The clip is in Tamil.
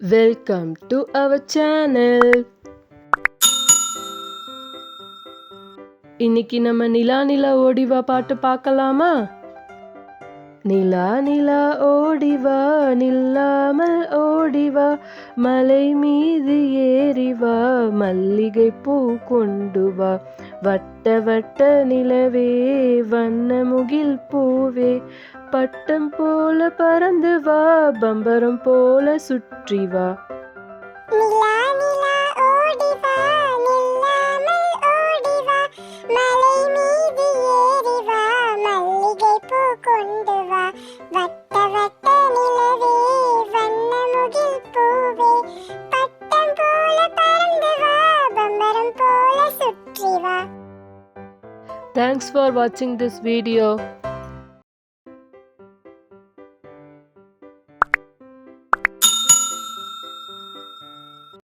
வெல்கம் டு அவர் சேனல் இன்னைக்கு நம்ம நிலா நிலா ஓடிவா பாட்டு பார்க்கலாமா? நிலா நிலா ஓடிவா நில்லாமல் ஓடிவா மலை மீது ஏறிவா மல்லிகை பூ கொண்டு வா வட்ட வட்ட நிலவே வண்ண முகில் பூவே பட்டம் போல பறந்து வா பம்பரம் போல சுற்றி வா. நிலா நிலா ஓடி வா நில்லாமல்